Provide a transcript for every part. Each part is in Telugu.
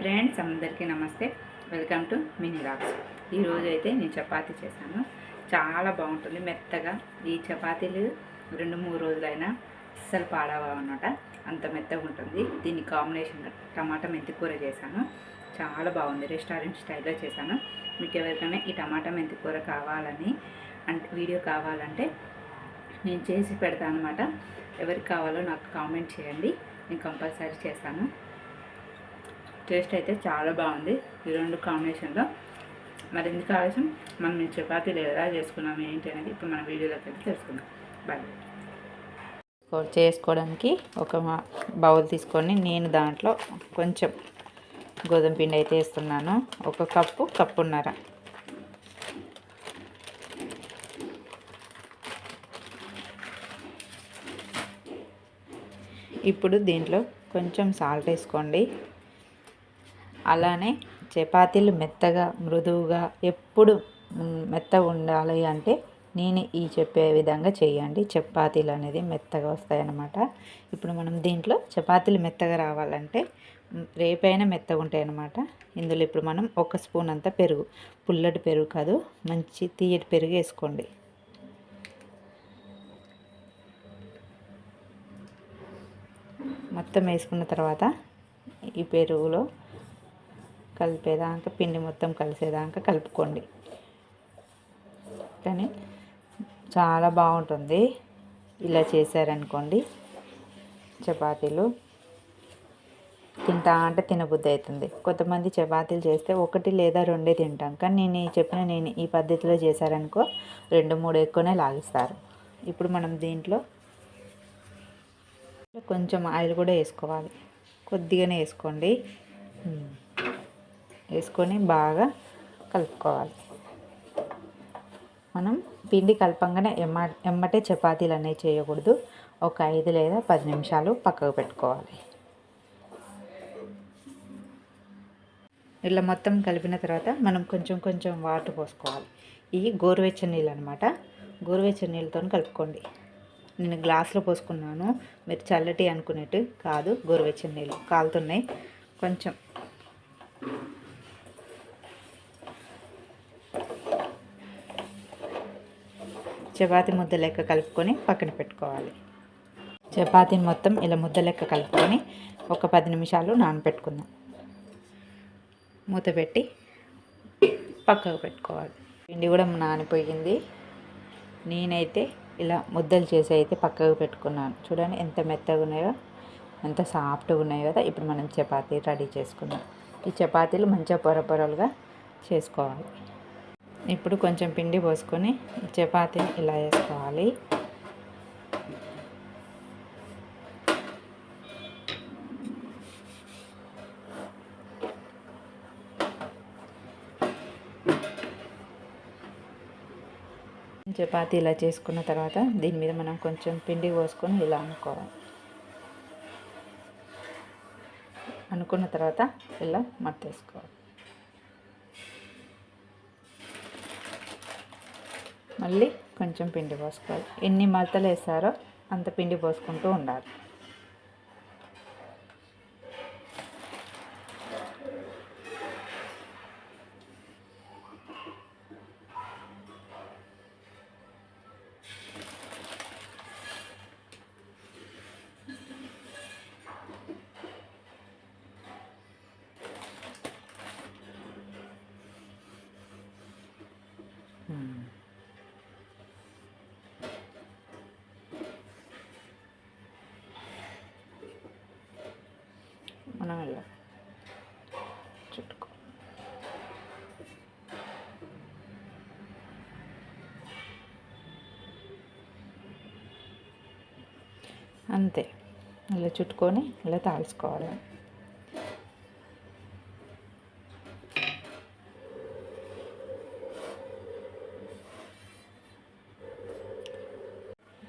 ఫ్రెండ్స్ అందరికీ నమస్తే. Welcome to mini rocks. ఈరోజు అయితే నేను చపాతీ చేశాను. చాలా బాగుంటుంది మెత్తగా. ఈ చపాతీలు రెండు మూడు రోజులైనా అస్సలు పాడవా అన్నమాట. అంత మెత్తగా ఉంటుంది. దీని కాంబినేషన్ టమాటా మెంతి కూర చేశాను. చాలా బాగుంది. రెస్టారెంట్ స్టైల్లో చేశాను. మీకు ఎవరికైనా ఈ టమాటా మెంతి కూర కావాలని అంటే వీడియో కావాలంటే నేను చేసి పెడతాను అనమాట ఎవరికి కావాలో నాకు కామెంట్ చేయండి. నేను కంపల్సరీ చేస్తాను. టేస్ట్ అయితే చాలా బాగుంది. ఈ రెండు కాంబినేషన్లో. మరి ఎందుకు ఆలస్యం మనం ఈ చపాతీలు ఎలా చేసుకున్నాము ఏంటి అనేది ఇప్పుడు మన వీడియోలోకి వెళ్ళి తెలుసుకుందాం. బాయ్. చేసుకోవడానికి ఒక మా- బౌల్ తీసుకొని నేను దాంట్లో కొంచెం గోధుమ పిండి అయితే వేస్తున్నాను. ఒక కప్పు కప్పున్నర. ఇప్పుడు దీంట్లో కొంచెం సాల్ట్ వేసుకోండి. అలానే చపాతీలు మెత్తగా మృదువుగా ఎప్పుడు మెత్తగా ఉండాలి అంటే నేను ఈ చెప్పే విధంగా చేయండి. చపాతీలు అనేది మెత్తగా వస్తాయన్నమాట. ఇప్పుడు మనం దీంట్లో చపాతీలు మెత్తగా రావాలంటే రేపైనా మెత్తగా ఉంటాయి అన్నమాట ఇందులో ఇప్పుడు మనం ఒక స్పూన్ అంతా పెరుగు పుల్లటి పెరుగు కాదు మంచి తీయటి పెరుగు వేసుకోండి. మొత్తం వేసుకున్న తర్వాత ఈ పెరుగులో కలిపేదాకా పిండి మొత్తం కలిసేదాకా కలుపుకోండి. కానీ చాలా బాగుంటుంది. ఇలా చేశారనుకోండి చపాతీలు. తింటా అంటే తినబుద్ధి అవుతుంది. కొంతమంది చపాతీలు చేస్తే ఒకటి లేదా రెండే తింటాం. కానీ నేను చెప్పిన నేను ఈ పద్ధతిలో చేశారనుకో రెండు మూడు ఎక్కువనే లాగిస్తారు. ఇప్పుడు మనం దీంట్లో కొంచెం ఆయిల్ కూడా వేసుకోవాలి. కొద్దిగానే వేసుకోండి. వేసుకొని బాగా కలుపుకోవాలి. మనం పిండి కలపంగానే ఎమ్మ ఎమ్మటే చపాతీలు అనేవి చేయకూడదు. ఒక ఐదు లేదా పది నిమిషాలు పక్కకు పెట్టుకోవాలి. ఇలా మొత్తం కలిపిన తర్వాత మనం కొంచెం కొంచెం వాటర్ పోసుకోవాలి. ఇవి గోరువెచ్చని నీళ్ళు అనమాట గోరువెచ్చని నీళ్ళతో కలుపుకోండి. నేను గ్లాస్లో పోసుకున్నాను. మీరు చల్లటి అనుకునేట్టు కాదు గోరువెచ్చని నీళ్ళు. కాలుతున్నాయి. కొంచెం చపాతి ముద్ద లెక్క కలుపుకొని పక్కన పెట్టుకోవాలి. చపాతీని మొత్తం ఇలా ముద్ద లెక్క కలుపుకొని ఒక పది నిమిషాలు నానబెట్టుకుందాం. మూత పెట్టి పక్కకు పెట్టుకోవాలి. పిండి కూడా నానిపోయింది. నేనైతే ఇలా ముద్దలు చేసి అయితే పక్కకు పెట్టుకున్నాను. చూడండి ఎంత మెత్తగా ఉన్నాయో ఎంత సాఫ్ట్గా ఉన్నాయో కదా. ఇప్పుడు మనం చపాతీ రెడీ చేసుకుందాం. ఈ చపాతీలు మంచిగా పొర పొరలుగా చేసుకోవాలి. ఇప్పుడు కొంచెం పిండి పోసుకొని చపాతీని ఇలా వేసుకోవాలి చపాతీ ఇలా చేసుకున్న తర్వాత దీని మీద మనం కొంచెం పిండి పోసుకొని ఇలా అనుకోవాలి. అనుకున్న తర్వాత ఇలా మట్టేసుకోవాలి. మళ్ళీ కొంచెం పిండి పోసుకోవాలి. ఎన్ని మడతలు వేసారో అంత పిండి పోసుకుంటూ ఉండాలి మనం ఇలా చుట్టుకో అంతే. ఇలా చుట్టుకొని ఇలా తాల్చుకోవాలి.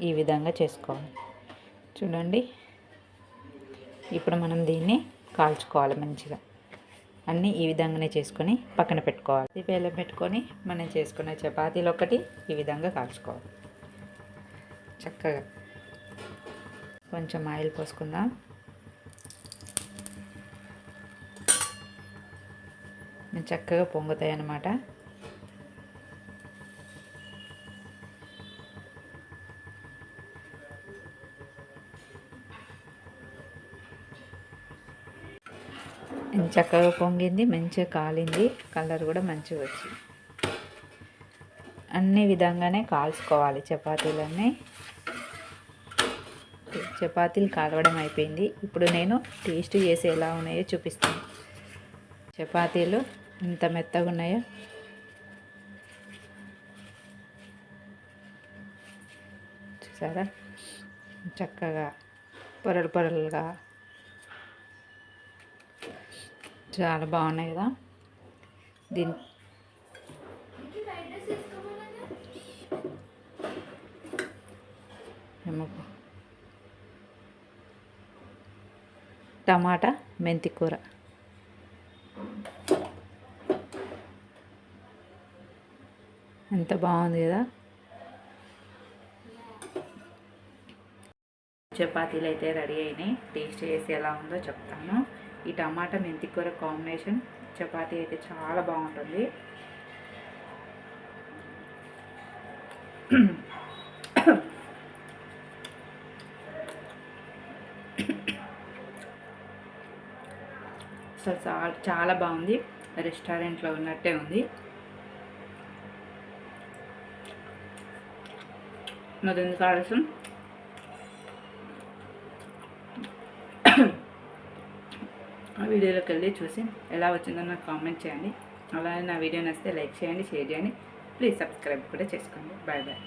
ఈ విధంగా చేసుకోవాలి. చూడండి. ఇప్పుడు మనం దీన్ని కాల్చుకోవాలి మంచిగా. అన్నీ ఈ విధంగానే చేసుకొని పక్కన పెట్టుకోవాలి. వేలం పెట్టుకొని మనం చేసుకున్న చపాతీలు ఒకటి ఈ విధంగా కాల్చుకోవాలి. చక్కగా. కొంచెం ఆయిల్ పోసుకుందాం. చక్కగా పొంగుతాయి అన్నమాట. చక్కగా పొంగింది మంచిగా కాలింది. కలర్ కూడా మంచిగా వచ్చింది. అన్ని విధంగానే కాల్చుకోవాలి చపాతీలన్నీ. చపాతీలు కాలవడం అయిపోయింది. ఇప్పుడు నేను టేస్ట్ చేసి ఎలా ఉన్నాయో చూపిస్తాను. చపాతీలు ఎంత మెత్తగా ఉన్నాయో. చూసారా? చక్కగా పొరలు పొరలుగా. చాలా బాగున్నాయి కదా? దీని టమాటా మెంతి కూర. ఎంత బాగుంది కదా. చపాతీలు అయితే రెడీ అయినాయి. టేస్ట్ చేసి ఎలా ఉందో చెప్తాను. ఈ టమాటా మెంతి కూర కాంబినేషన్ చపాతీ అయితే చాలా బాగుంటుంది. అసలు చాలా చాలా బాగుంది. రెస్టారెంట్లో ఉన్నట్టే ఉంది. మొదటి కావాల్సిన? ఆ వీడియోలోకి వెళ్ళి చూసి ఎలా వచ్చిందో నాకు కామెంట్ చేయండి. అలాగే నా వీడియో నచ్చితే లైక్ చేయండి షేర్ చేయండి. ప్లీజ్ సబ్స్క్రైబ్ కూడా చేసుకోండి. Bye bye.